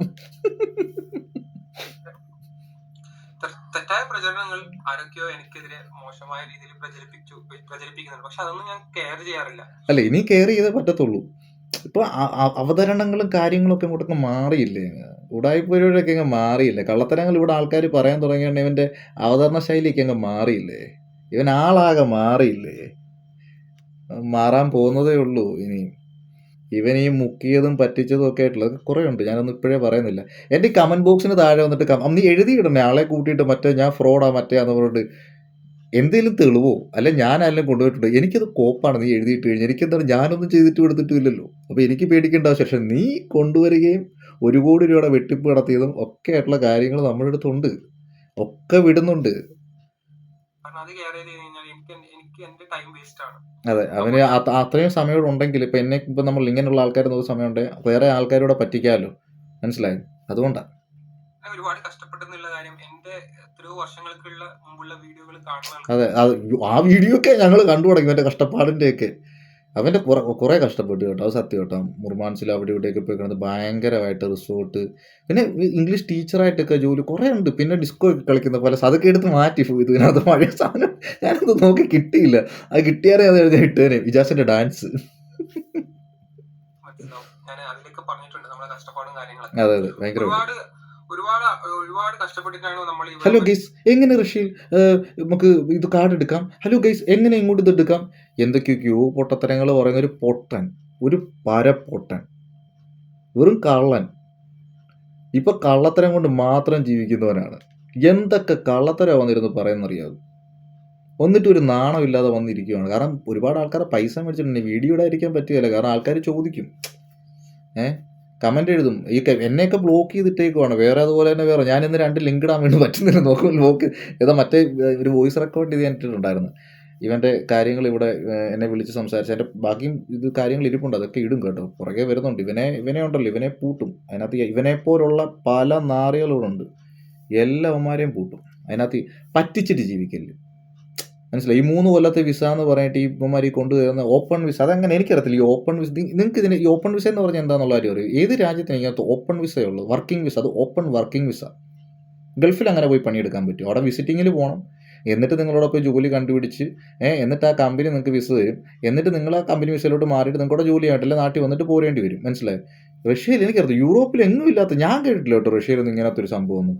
തെ- തെറ്റായ പ്രചരണങ്ങൾ ആരൊക്കെയോ എനിക്കെതിരെ മോശമായ രീതിയിൽ പ്രചരിപ്പിച്ചു പ്രചരിപ്പിക്കുന്നുണ്ട്. പക്ഷെ അതൊന്നും ഞാൻ കെയർ ചെയ്യാറില്ല. അല്ല ഇനി കെയർ ചെയ്തേ പറ്റത്തുള്ളൂ. ഇപ്പൊ അവതരണങ്ങളും കാര്യങ്ങളും ഒക്കെ ഇങ്ങോട്ടൊക്കെ മാറിയില്ലേ? ഉടായ്പൊരിയൊക്കെ അങ്ങ് മാറിയില്ലേ? കള്ളത്തരങ്ങൾ ഇവിടെ ആൾക്കാർ പറയാൻ തുടങ്ങിയാണ് ഇവന്റെ അവതരണ ശൈലിയൊക്കെ അങ്ങ് മാറിയില്ലേ? ഇവൻ ആളാകെ മാറിയില്ലേ? മാറാൻ പോകുന്നതേ ഉള്ളൂ ഇനി ഇവൻ ഈ മുക്കിയതും പറ്റിച്ചതും ഒക്കെ ആയിട്ടുള്ളത് കുറേ ഉണ്ട്. ഞാനൊന്നും ഇപ്പോഴേ പറയുന്നില്ല. എന്റെ കമന്റ് ബോക്സിന് താഴെ വന്നിട്ട് കം- നീ എഴുതിയിടണേ. ആളെ കൂട്ടിയിട്ട് മറ്റേ ഞാൻ ഫ്രോഡാ മറ്റേ എന്ന് പറഞ്ഞിട്ട് എന്തെങ്കിലും തെളിവോ? അല്ല ഞാൻ ആരെങ്കിലും കൊണ്ടുപോയിട്ടുണ്ട്? എനിക്കത് കോപ്പാണ് നീ എഴുതിയിട്ട് കഴിഞ്ഞാൽ എനിക്കെന്താണ്? ഞാനൊന്നും ചെയ്തിട്ട് കൊടുത്തിട്ടില്ലല്ലോ. അപ്പോൾ എനിക്ക് പേടിക്കേണ്ട ആവശ്യം നീ കൊണ്ടുവരികയും ഒരു കോടി രൂപയുടെ വെട്ടിപ്പ് നടത്തിയതും ഒക്കെ ആയിട്ടുള്ള കാര്യങ്ങൾ നമ്മുടെ അടുത്തുണ്ട്. ഒക്കെ വിടുന്നുണ്ട്. കാരണം അത് എനിക്ക് എനിക്ക് എന്റെ ടൈം വേസ്റ്റ് ആണ്. അതെ അവന് അത് അത്രയും സമയം ഉണ്ടെങ്കിൽ ഇപ്പൊ എന്നെ ഇപ്പൊ നമ്മൾ ഇങ്ങനെയുള്ള ആൾക്കാർ നോക്കുന്ന സമയമുണ്ടെങ്കിൽ വേറെ ആൾക്കാരോടെ പറ്റിക്കാമല്ലോ മനസ്സിലായി? അതുകൊണ്ടാണ് ഒരുപാട് കഷ്ടപ്പെട്ടെന്നുള്ള കാര്യം എന്റെ എത്രയോ വർഷങ്ങൾക്കുള്ള മുമ്പുള്ള വീഡിയോകൾ കാണുന്ന അതെ ആ വീഡിയോ ഒക്കെ ഞങ്ങൾ കണ്ടു തുടങ്ങി മറ്റേ കഷ്ടപ്പാടിന്റെ ഒക്കെ അവന്റെ കുറെ കുറേ കഷ്ടപ്പെട്ടു കേട്ടോ. അത് സത്യം കേട്ടോ. മുർമാൻസിൽ അവിടെ ഇവിടെയൊക്കെ പോയി കിടന്ന് ഭയങ്കരമായിട്ട് റിസോർട്ട്. പിന്നെ ഇംഗ്ലീഷ് ടീച്ചറായിട്ടൊക്കെ ജോലി കുറേ ഉണ്ട്. പിന്നെ ഡിസ്കോ ഒക്കെ കളിക്കുന്ന പോലെ അതൊക്കെ എടുത്ത് മാറ്റി ഇതിനകത്ത് പഴയ സാധനം. ഞാനത് നോക്കി കിട്ടിയില്ല. അത് കിട്ടിയാലേ അത് എഴുതി ഇട്ടേനെ. വിജാസിന്റെ ഡാൻസ്. അതെ അതെ. ഭയങ്കര ഒരുപാട് ഒരുപാട് കഷ്ടപ്പെട്ടിട്ടാണ് നമ്മൾ ഹലോ ഗൈസ് എങ്ങനെ റഷ്യയിൽ നമുക്ക് ഇത് കാർഡ് എടുക്കാം? ഹലോ ഗൈസ് എങ്ങനെ ഇങ്ങോട്ട് ഇത് എടുക്കാം? എന്തൊക്കെയൊക്കെയോ പൊട്ടത്തരങ്ങൾ പറയുന്ന ഒരു പൊട്ടൻ ഒരു പരപ്പൊട്ടൻ. വെറും കള്ളൻ. ഇപ്പൊ കള്ളത്തരം കൊണ്ട് മാത്രം ജീവിക്കുന്നവനാണ്. എന്തൊക്കെ കള്ളത്തരം വന്നിരുന്ന് പറയുന്നറിയാതെ വന്നിട്ട് ഒരു നാണമില്ലാതെ വന്നിരിക്കുകയാണ് കാരണം ഒരുപാട് ആൾക്കാരെ പൈസ മേടിച്ചിട്ടുണ്ട് വീഡിയോ ഇടാതിരിക്കാൻ പറ്റുകയില്ല. കാരണം ആൾക്കാർ ചോദിക്കും. ഏ? കമന്റ് എഴുതും. ഈ എന്നെയൊക്കെ ബ്ലോക്ക് ചെയ്തിട്ടേക്കുവാണ്. വേറെ അതുപോലെ തന്നെ വേറെ. ഞാൻ ഇന്ന് രണ്ട് ലിങ്ക് ഇടാൻ വേണ്ടി പറ്റുന്നില്ല. നോക്കുമ്പോൾ ബ്ലോക്ക് ഏതാ മറ്റേ ഒരു വോയിസ് റെക്കോർഡ് ചെയ്ത് ഞാനിട്ടിട്ടുണ്ടായിരുന്നു ഇവന്റെ കാര്യങ്ങൾ ഇവിടെ എന്നെ വിളിച്ച് സംസാരിച്ച് എന്റെ ബാക്കിയും ഇത് കാര്യങ്ങൾ ഇരിപ്പുണ്ട്. അതൊക്കെ ഇടും കേട്ടോ. പുറകെ വരുന്നുണ്ട്. ഇവനെ ഇവനെ ഉണ്ടല്ലോ. ഇവനെ പൂട്ടും. അതിനകത്ത് ഇവനെ പോലുള്ള പല നാറികളുണ്ട് എല്ലാവന്മാരെയും പൂട്ടും. അതിനകത്ത് പറ്റിച്ചിട്ട് ജീവിക്കൽ മനസ്സിലായി? ഈ മൂന്ന് കൊല്ലത്തെ വിസ എന്ന് പറഞ്ഞിട്ട് ഈ ഇവന്മാർ ഈ കൊണ്ടുവരുന്ന ഓപ്പൺ വിസ അതങ്ങനെ എനിക്കറിയത്തില്ല. ഈ ഓപ്പൺ വിസ നിങ്ങൾക്ക് ഇതിന് ഈ ഓപ്പൺ വിസ എന്ന് പറഞ്ഞാൽ എന്താണെന്നുള്ള കാര്യം അറിയും? ഏത് രാജ്യത്തിന് ഇതിനകത്ത് ഓപ്പൺ വിസയേ ഉള്ളൂ? വർക്കിംഗ് വിസ അത് ഓപ്പൺ വർക്കിംഗ് വിസ. ഗൾഫിൽ അങ്ങനെ പോയി പണിയെടുക്കാൻ പറ്റും. അവിടെ വിസിറ്റിങ്ങിൽ പോകണം എന്നിട്ട് നിങ്ങളോട് പോയി ജോലി കണ്ടുപിടിച്ച് എന്നിട്ട് ആ കമ്പനി നിങ്ങൾക്ക് വിസ തരും. എന്നിട്ട് നിങ്ങൾ ആ കമ്പനി വിസയിലോട്ട് മാറിയിട്ട് നിങ്ങളുടെ ജോലി ആയിട്ടില്ല നാട്ടിൽ വന്നിട്ട് പോരേണ്ടി വരും. മനസ്സിലായി? റഷ്യയിൽ എനിക്കറിയാം യൂറോപ്പിൽ എങ്ങും ഇല്ലാത്ത ഞാൻ കേട്ടിട്ടില്ല കേട്ടോ റഷ്യയിലൊന്നും ഇങ്ങനത്തെ ഒരു സംഭവം ഒന്നും.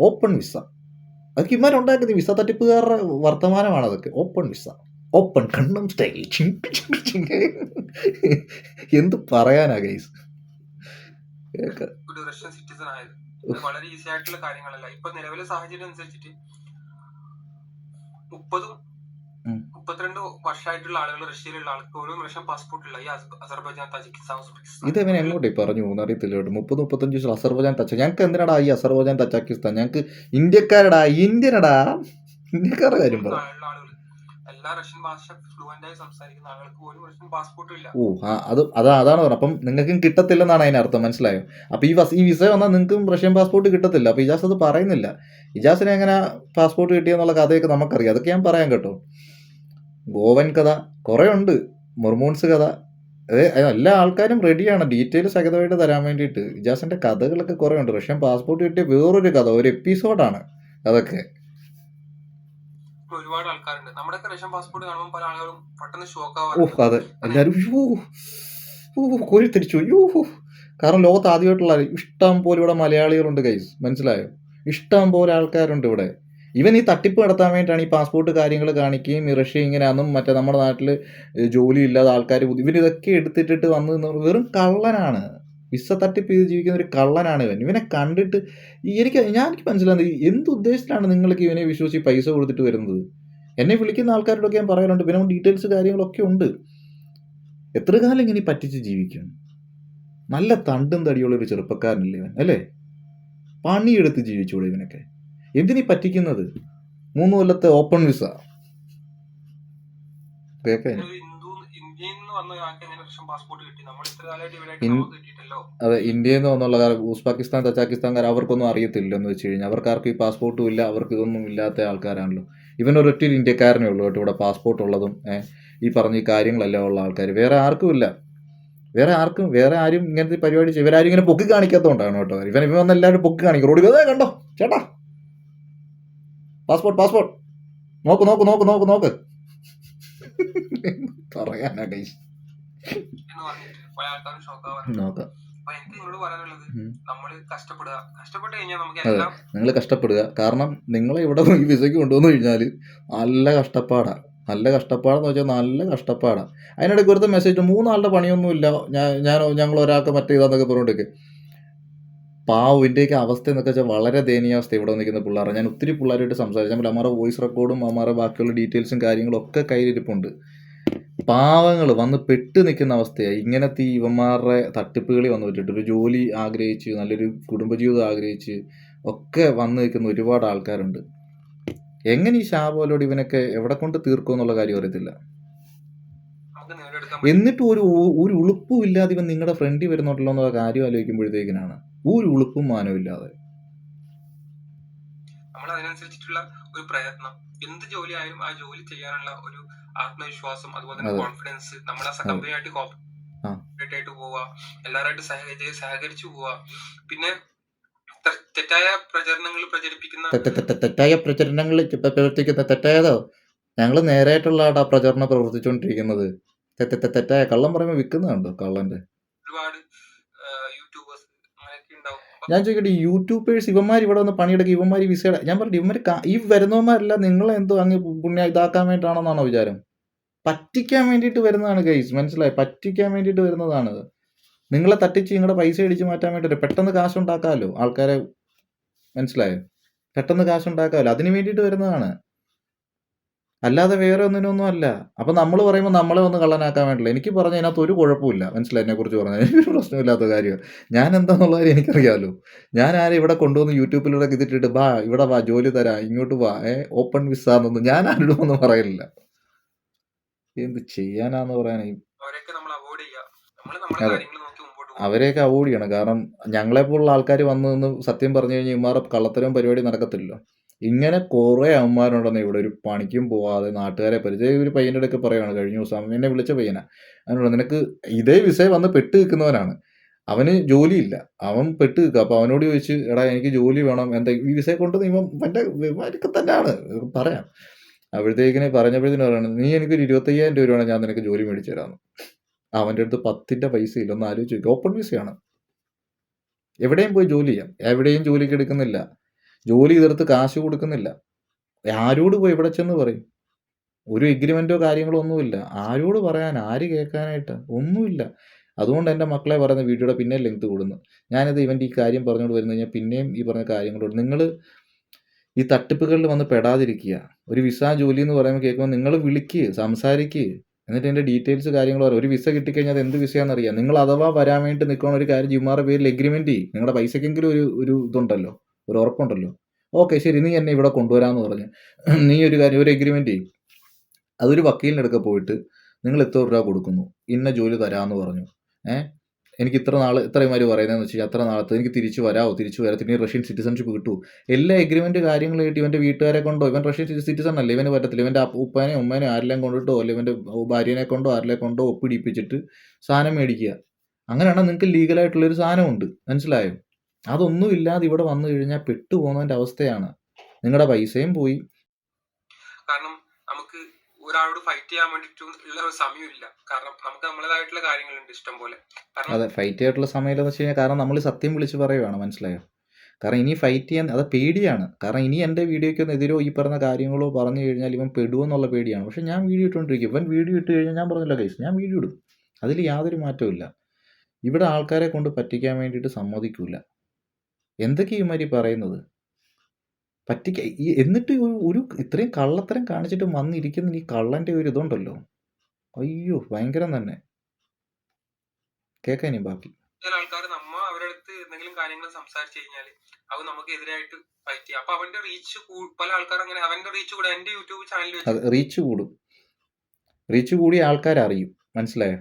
Open visa. അതൊക്കെ ഇമാരുണ്ടാക്കുന്ന വിസ തട്ടിപ്പുകാരുടെ വർത്തമാനമാണ് അതൊക്കെ. Open visa. ഓപ്പൺ കണ്ണും സ്റ്റൈൽ എന്ത് പറയാനാ ഗൈസ് ഒരു റഷ്യൻ സിറ്റിസൺ ആയത്. വളരെ ഈസി ആയിട്ടുള്ള കാര്യങ്ങളല്ല. ഇപ്പൊ നിലവിലെ സാഹചര്യം അനുസരിച്ചിട്ട് മുപ്പതും. മുപ്പത്തിരണ്ട് വർഷമായിട്ടുള്ള ആളുകൾ റഷ്യയിലുള്ള ആൾക്ക് ഒരു റഷ്യൻ പാസ്പോർട്ട് ഇല്ല. ഈ അസ- അസർബൈജാൻ താജിക്കിസ്ഥാൻ ഇത് ഇവൻ എങ്ങോട്ടേ പറഞ്ഞു അറിയത്തില്ല മുപ്പത് മുപ്പത്തഞ്ച് വർഷം അസർബൈജാൻ തച്ച ഞങ്ങൾക്ക് എന്തിനടാ ഈ അസർബൈജാൻ തച്ചാക്കിസ്ഥാൻ ഞങ്ങൾക്ക് ഇന്ത്യക്കാരടാ ഇന്ത്യനടാ. ഇന്ത്യക്കാരുടെ കാര്യം പറ. എല്ലാ റഷ്യൻ ഭാഷ ഫ്ലുവന്റ് ആയി സംസാരിക്കുന്ന ആളുകൾക്ക് ഒരു റഷ്യൻ പാസ്പോർട്ടും ഇല്ല. ഓ ആ അത് അതാ അതാണ് പറഞ്ഞത്. അപ്പം നിങ്ങൾക്കും കിട്ടത്തില്ലെന്നാണ് അതിനർത്ഥം. മനസ്സിലായോ? അപ്പൊ ഈ ഈ വിസ വന്നാൽ നിങ്ങൾക്കും റഷ്യൻ പാസ്പോർട്ട് കിട്ടത്തില്ല. അപ്പൊ ഇജാസ് അത് പറയുന്നില്ല. ഇജാസിനെ എങ്ങനെ പാസ്പോർട്ട് കിട്ടിയെന്നുള്ള കഥയൊക്കെ നമുക്കറിയാം. അതൊക്കെ ഞാൻ പറയാം കേട്ടോ. ഗോവൻ കഥ കുറേ ഉണ്ട്. മൊർമോൺസ് കഥ. അതെ എല്ലാ ആൾക്കാരും റെഡിയാണ് ഡീറ്റെയിൽ സഹിതമായിട്ട് തരാൻ വേണ്ടിയിട്ട്. ഇജാസിന്റെ കഥകളൊക്കെ കുറേ ഉണ്ട്. റഷ്യൻ പാസ്പോർട്ട് കിട്ടിയ വേറൊരു കഥ. ഒരു എപ്പിസോഡാണ് അതൊക്കെ. ഒരുപാട് ആൾക്കാരുണ്ട്. നമ്മുടെ റഷ്യൻ പാസ്പോർട്ട് കാണുമ്പോൾ പല ആളുകളും പെട്ടെന്ന് ഷോക്ക് ആവാറുണ്ട്. അതെ. എല്ലാവരും യോ കാരണം ലോകത്ത് ആദ്യമായിട്ടുള്ള ഇഷ്ടം പോലെ ഇവിടെ മലയാളികളുണ്ട് കൈസ് മനസ്സിലായോ? ഇഷ്ടം പോലെ ആൾക്കാരുണ്ട് ഇവിടെ. ഇവൻ ഈ തട്ടിപ്പ് നടത്താൻ വേണ്ടിയിട്ടാണ് ഈ പാസ്പോർട്ട് കാര്യങ്ങൾ കാണിക്കുകയും റഷ്യ ഇങ്ങനെയാണെന്നും മറ്റേ നമ്മുടെ നാട്ടിൽ ജോലി ഇല്ലാതെ ആൾക്കാർ ഇവൻ ഇതൊക്കെ എടുത്തിട്ടിട്ട് വന്ന് വെറും കള്ളനാണ്. വിസ തട്ടിപ്പ് ചെയ്ത് ജീവിക്കുന്ന ഒരു കള്ളനാണ് ഇവൻ. ഇവനെ കണ്ടിട്ട് എനിക്ക് ഞാൻ എനിക്ക് മനസ്സിലാകുന്നത് എന്ത് ഉദ്ദേശത്തിലാണ് നിങ്ങൾക്ക് ഇവനെ വിശ്വസിച്ച് പൈസ കൊടുത്തിട്ട് വരുന്നത്? എന്നെ വിളിക്കുന്ന ആൾക്കാരോടൊക്കെ ഞാൻ പറയാറുണ്ട്. പിന്നെ ഡീറ്റെയിൽസ് കാര്യങ്ങളൊക്കെ ഉണ്ട്. എത്ര കാലം ഇങ്ങനെ പറ്റിച്ച് ജീവിക്കും? നല്ല തണ്ടും തടിയുള്ള ഒരു ചെറുപ്പക്കാരനല്ലേ ഇവൻ അല്ലേ? പണിയെടുത്ത് ജീവിച്ചൂടെ ഇവനൊക്കെ. എന്തിനീ പറ്റിക്കുന്നത്? മൂന്ന് കൊല്ലത്തെ ഓപ്പൺ വിസ അതെ ഇന്ത്യയിൽ നിന്ന് വന്നുള്ള ഉസ്ബാക്കിസ്ഥാൻ തജാക്കിസ്ഥാൻകാർ അവർക്കൊന്നും അറിയത്തില്ല എന്ന് വെച്ച് കഴിഞ്ഞാൽ അവർക്കാർക്കും ഈ പാസ്പോർട്ടും ഇല്ല അവർക്ക് ഇതൊന്നും ഇല്ലാത്ത ആൾക്കാരാണല്ലോ. ഇവൻ ഒരൊറ്റ ഒരു ഇന്ത്യക്കാരനേ ഉള്ളൂ കേട്ടോ ഇവിടെ പാസ്പോർട്ട് ഉള്ളതും ഈ പറഞ്ഞ ഈ കാര്യങ്ങളെല്ലാം ഉള്ള ആൾക്കാർ വേറെ ആർക്കും ഇല്ല. വേറെ ആർക്കും വേറെ ആരും ഇങ്ങനത്തെ പരിപാടി ഇവരാരും ഇങ്ങനെ പൊക്കി കാണിക്കാത്തതുകൊണ്ടാണ് കേട്ടോ. ഇവൻ ഇവൻ വന്ന് എല്ലാവരും പൊക്കി കാണിക്കും. റോഡിൽ കണ്ടോ? ചേട്ടാ പാസ്പോർട്ട് പാസ്പോർട്ട്. നോക്ക് നോക്ക് നോക്ക് നോക്ക് നോക്ക്. പറയാനാ നോക്കാം. എല്ലാം നിങ്ങൾ കഷ്ടപ്പെടുക. കാരണം നിങ്ങളെ ഇവിടെ ഈ വിസയ്ക്ക് കൊണ്ടുവന്നു കഴിഞ്ഞാൽ നല്ല കഷ്ടപ്പാടാ. നല്ല കഷ്ടപ്പാടെന്ന് വെച്ചാൽ നല്ല കഷ്ടപ്പാടാ. അതിനിടയ്ക്ക് ഒരുത്ത മെസ്സേജ് മൂന്നാളുടെ പണിയൊന്നുമില്ല. ഞാൻ ഞാൻ ഞങ്ങൾ ഒരാൾക്ക് മറ്റേതാന്നൊക്കെ ഇതാന്നൊക്കെ പാവം ഇതിന്റെയൊക്കെ അവസ്ഥ എന്നൊക്കെ വെച്ചാൽ വളരെ ദയനീയാവസ്ഥ ഇവിടെ നിൽക്കുന്ന പിള്ളേർ. ഞാൻ ഒത്തിരി പിള്ളേരായിട്ട് സംസാരിച്ചു. നമ്മൾ അമ്മാരുടെ വോയിസ് റെക്കോർഡും അമ്മാരുടെ ബാക്കിയുള്ള ഡീറ്റെയിൽസും കാര്യങ്ങളും ഒക്കെ കയ്യിലിരിപ്പുണ്ട്. പാവങ്ങൾ വന്ന് പെട്ട് നിൽക്കുന്ന അവസ്ഥയായി ഇങ്ങനത്തെ ഈ ഇവന്മാരുടെ തട്ടിപ്പുകളിൽ വന്ന് പറ്റിയിട്ട് ഒരു ജോലി ആഗ്രഹിച്ച് നല്ലൊരു കുടുംബജീവിതം ആഗ്രഹിച്ച് ഒക്കെ വന്ന് നിൽക്കുന്ന ഒരുപാട് ആൾക്കാരുണ്ട്. എങ്ങനെ ഈ ശാപോലോട് ഇവനൊക്കെ എവിടെ കൊണ്ട് തീർക്കും എന്നുള്ള കാര്യം അറിയത്തില്ല. എന്നിട്ടും ഒരു ഒരു ഉളുപ്പും ഇല്ലാതെ ഇവൻ നിങ്ങളുടെ ഫ്രണ്ടിൽ വരുന്നുണ്ടല്ലോ എന്നുള്ള കാര്യം ആലോചിക്കുമ്പോഴത്തേക്കിനാണ്. ഒരു ഉളുപ്പും മാനവില്ലാതെ നമ്മൾ അതിനനുസരിച്ചിട്ടുള്ള ഒരു പ്രയത്നം. എന്ത് ജോലി ആയാലും ആ ജോലി ചെയ്യാനുള്ള ഒരു ആത്മവിശ്വാസം അതുപോലെ തന്നെ കോൺഫിഡൻസ് നമ്മളെ. കമ്പനിയായിട്ട്. കോപ്പറേറ്റ് ആയിട്ട് പോവുക എല്ലാവരായിട്ട് സഹകരിച്ച് സഹകരിച്ചു പോവുക. പിന്നെ തെറ്റായ പ്രചരണങ്ങൾ പ്രചരിപ്പിക്കുന്ന തെറ്റായ പ്രചരണങ്ങൾ പ്രവർത്തിക്കുന്ന തെറ്റായതോ? ഞങ്ങൾ നേരായിട്ടുള്ള പ്രചരണം പ്രവർത്തിച്ചുകൊണ്ടിരിക്കുന്നത് തെറ്റായ കള്ളം പറയുമ്പോൾ വിൽക്കുന്നുണ്ടോ കള്ളന്റെ? ഒരുപാട് യൂട്യൂബേഴ്സ് അങ്ങനെയൊക്കെ ഉണ്ടാവും അപ്പൊ ഞാൻ ചോദിക്കട്ടെ യൂട്യൂബേഴ്സ് ഇവന്മാർ ഇവിടെ വന്ന് പണിയെടുക്കുക ഇവന്മാർ വിസയുടെ ഞാൻ പറഞ്ഞു ഇവന്മാർ ഈ വരുന്നവന്മാരല്ല നിങ്ങൾ എന്തോ അങ്ങ് പുണ്യ ഇതാക്കാൻ വേണ്ടിയിട്ടാണെന്നാണോ വിചാരം? പറ്റിക്കാൻ വേണ്ടിയിട്ട് വരുന്നതാണ് ഗൈസ് മനസ്സിലായി? പറ്റിക്കാൻ വേണ്ടിയിട്ട് വരുന്നതാണ്. നിങ്ങളെ തട്ടിച്ച് നിങ്ങളുടെ പൈസ അടിച്ച് മാറ്റാൻ വേണ്ടി പെട്ടെന്ന് കാശ് ഉണ്ടാക്കാമല്ലോ ആൾക്കാരെ മനസ്സിലായോ? പെട്ടെന്ന് കാശ് ഉണ്ടാക്കാമല്ലോ അതിന് വേണ്ടിയിട്ട് വരുന്നതാണ്. അല്ലാതെ വേറെ ഒന്നിനൊന്നും അല്ല. അപ്പൊ നമ്മൾ പറയുമ്പോൾ നമ്മളെ ഒന്ന് കള്ളനാക്കാൻ വേണ്ടില്ല. എനിക്ക് പറഞ്ഞ അതിനകത്ത് ഒരു കുഴപ്പമില്ല. മനസ്സിലായി? എന്നെ കുറിച്ച് പറഞ്ഞാൽ. എനിക്കൊരു പ്രശ്നമില്ലാത്ത കാര്യം. ഞാൻ എന്താന്നുള്ള കാര്യം എനിക്കറിയാമല്ലോ ഞാൻ ആരും ഇവിടെ കൊണ്ടുവന്ന് യൂട്യൂബിലൂടെ ഇതിട്ടിട്ട് വാ ഇവിടെ വാ ജോലി തരാം ഇങ്ങോട്ട് വാ ഏ ഓപ്പൺ വിസ എന്നൊന്നും ഞാൻ ആരോടും ഒന്നും പറയില്ല എന്ത് ചെയ്യാനാന്ന് പറയാനേ അവരെയൊക്കെ നമ്മൾ അവോയ്ഡ് ചെയ്യുക നമ്മൾ നമ്മുടെ അതെ. അവരെയൊക്കെ അവോയ്ഡ് ചെയ്യണം. കാരണം ഞങ്ങളെപ്പോലുള്ള ആൾക്കാർ വന്നു നിന്ന് സത്യം പറഞ്ഞു കഴിഞ്ഞാൽ ഇമാറ കള്ളത്തരവും പരിപാടി നടക്കത്തില്ലല്ലോ. ഇങ്ങനെ കുറേ അമ്മമാരുണ്ടെന്ന് ഇവിടെ ഒരു പണിക്കും പോവാതെ നാട്ടുകാരെ പരിചയം ഒരു പയ്യന്റെ അടുക്കെ പറയുകയാണ് കഴിഞ്ഞ ദിവസം എന്നെ വിളിച്ച പയ്യനാ. അവനോട് നിനക്ക് ഇതേ വിസയെ വന്ന് പെട്ട് നിൽക്കുന്നവനാണ്. അവന് ജോലിയില്ല. അവൻ പെട്ട് നിൽക്കുക. അപ്പോൾ അവനോട് ചോദിച്ച് എടാ എനിക്ക് ജോലി വേണം. എന്താ ഈ വിസയെ കൊണ്ട് ഇവൻ എന്റെ ഇവർക്ക് തന്നെയാണ്? പറയാം. അപ്പോഴത്തേക്കിനെ പറഞ്ഞപ്പോഴത്തേന് പറയുന്നത് നീ എനിക്കൊരു ഇരുപത്തയ്യായിരം രൂപ വേണം. ഞാൻ നിനക്ക് ജോലി മേടിച്ചു തരാമെന്ന്. അവന്റെ അടുത്ത് പത്തിന്റെ പൈസ ഇല്ല ആലോചിച്ച് ഓപ്പൺ വിസയാണ്. എവിടെയും പോയി ജോലി ചെയ്യാം. എവിടെയും ജോലിക്ക് എടുക്കുന്നില്ല. ജോലി ചെയ്തെടുത്ത് കാശ് കൊടുക്കുന്നില്ല. ആരോട് പോയി എവിടെ ചെന്ന് പറയും? ഒരു എഗ്രിമെന്റോ കാര്യങ്ങളോ ഒന്നുമില്ല. ആരോട് പറയാൻ? ആര് കേൾക്കാനായിട്ട്? ഒന്നുമില്ല. അതുകൊണ്ട് എന്റെ മക്കളെ പറയുന്ന വീഡിയോയുടെ പിന്നെ ലെങ്ത് കൂടുന്നു. ഞാനിത് ഇവന്റെ ഈ കാര്യം പറഞ്ഞുകൊണ്ട് വരുന്നു കഴിഞ്ഞാൽ പിന്നെയും ഈ പറഞ്ഞ കാര്യങ്ങളോട് നിങ്ങൾ ഈ തട്ടിപ്പുകളിൽ വന്ന് പെടാതിരിക്കുക. ഒരു വിസ ജോലി എന്ന് പറയുമ്പോൾ കേൾക്കുമ്പോൾ നിങ്ങൾ വിളിക്കുക സംസാരിക്കുക എന്നിട്ട് എന്റെ ഡീറ്റെയിൽസ് കാര്യങ്ങൾ പറയും. ഒരു വിസ കിട്ടിക്കഴിഞ്ഞാൽ അത് എന്ത് വിസയാണെന്ന് അറിയാം. നിങ്ങൾ അഥവാ വരാൻ വേണ്ടി നിൽക്കുന്ന ഒരു കാര്യം ജിമാറുടെ പേരിൽ എഗ്രിമെന്റ് ചെയ്യും. നിങ്ങളുടെ പൈസക്കെങ്കിലും ഒരു ഒരു ഇതുണ്ടല്ലോ. ഒരു ഉറപ്പുണ്ടല്ലോ. ഓക്കെ ശരി നീ എന്നെ ഇവിടെ കൊണ്ടുവരാമെന്ന് പറഞ്ഞു. നീ ഒരു കാര്യം ഒരു എഗ്രിമെന്റ് ചെയ്യും. അതൊരു വക്കീലിനടുക്കെ പോയിട്ട് നിങ്ങൾ എത്ര രൂപ കൊടുക്കുന്നു? ഇന്ന ജോലി തരാമെന്ന് പറഞ്ഞു. ഏ? എനിക്ക് ഇത്ര നാൾ ഇത്രമാര് പറയുന്നതെന്ന് വെച്ചാൽ അത്ര നാളത്തെ എനിക്ക് തിരിച്ചു വരാമോ തിരിച്ചു വരാത്തിന് ഇനി റഷ്യൻ സിറ്റിസൺഷിപ്പ് കിട്ടൂ. എല്ലാ എഗ്രിമെന്റ് കാര്യങ്ങൾ കിട്ടി ഇവന്റെ വീട്ടുകാരെ കൊണ്ടോ ഇവൻ റഷ്യൻ സിറ്റിസൺ അല്ല? ഇവന് പറ്റത്തില്ല. ഇവന്റെ ഉപ്പാനെ ഉമ്മനെ ആരെല്ലാം കൊണ്ടിട്ടോ അല്ലെ ഇവന്റെ ഭാര്യനെ കൊണ്ടോ ആരെല്ലാം കൊണ്ടോ ഒപ്പിടിപ്പിച്ചിട്ട് സാധനം മേടിക്കുക. അങ്ങനെയാണെങ്കിൽ നിങ്ങൾക്ക് ലീഗലായിട്ടുള്ളൊരു സാധനമുണ്ട്? മനസ്സിലായോ? അതൊന്നും ഇല്ലാതെ ഇവിടെ വന്നു കഴിഞ്ഞാൽ പെട്ടുപോകുന്നതിന്റെ അവസ്ഥയാണ്. നിങ്ങളുടെ പൈസയും പോയി. കാരണം നമുക്ക് ഒരാളോട് ഫൈറ്റ് ചെയ്യാൻ വേണ്ടിട്ടുള്ള സമയമില്ല. കാരണം നമുക്ക് നമ്മളേതായിട്ടുള്ള കാര്യങ്ങളുണ്ട് ഇഷ്ടം പോലെ. അതെ ഫൈറ്റ് ചെയ്തിട്ടുള്ള സമയം വെച്ച് കഴിഞ്ഞാൽ കാരണം നമ്മൾ സത്യം വിളിച്ച് പറയുവാണ് മനസ്സിലായോ? കാരണം ഇനി ഫൈറ്റ് ചെയ്യാൻ അത് പേടിയാണ്. കാരണം ഇനി എന്റെ വീഡിയോയ്ക്കൊന്നും എതിരോ ഈ പറഞ്ഞ കാര്യങ്ങളോ പറഞ്ഞു കഴിഞ്ഞാൽ ഇവൻ പെടുമെന്നുള്ള പേടിയാണ്. പക്ഷെ ഞാൻ വീഡിയോ ഇട്ടുകൊണ്ടിരിക്കും. ഇവൻ വീഡിയോ ഇട്ട് കഴിഞ്ഞാൽ ഞാൻ പറഞ്ഞല്ലോ കേസ് ഞാൻ വീഡിയോ ഇടും. അതിൽ യാതൊരു മാറ്റവും ഇല്ല. ഇവിടെ ആൾക്കാരെ കൊണ്ട് പറ്റിക്കാൻ വേണ്ടിയിട്ട് സമ്മതിക്കൂല. എന്തൊക്കെയാ ഇമാരി പറയുന്നത്? പറ്റിക്ക ഈ എന്നിട്ട് ഒരു ഒരു ഇത്രയും കള്ളത്തരം കാണിച്ചിട്ട് വന്നിരിക്കുന്ന ഈ കള്ളന്റെ ഒരു ഇതുണ്ടല്ലോ. അയ്യോ ഭയങ്കരം തന്നെ. കേൾക്കാൻ ബാക്കി. ആൾക്കാർ നമ്മ അവരുടെ അടുത്ത് എന്തെങ്കിലും കാര്യങ്ങൾ സംസാരിച്ചു കഴിഞ്ഞാൽ അത് നമുക്ക് എതിരായിട്ട് ഫൈറ്റ് ചെയ്യും. അപ്പൊ അവന്റെ റീച്ച് പല ആൾക്കാർ അങ്ങനെ അവന്റെ റീച്ച് കൂടെ എന്റെ യൂട്യൂബ് ചാനലിൽ റീച്ച് കൂടും റീച്ച് കൂടി. ആൾക്കാർ അറിയും മനസ്സിലായോ?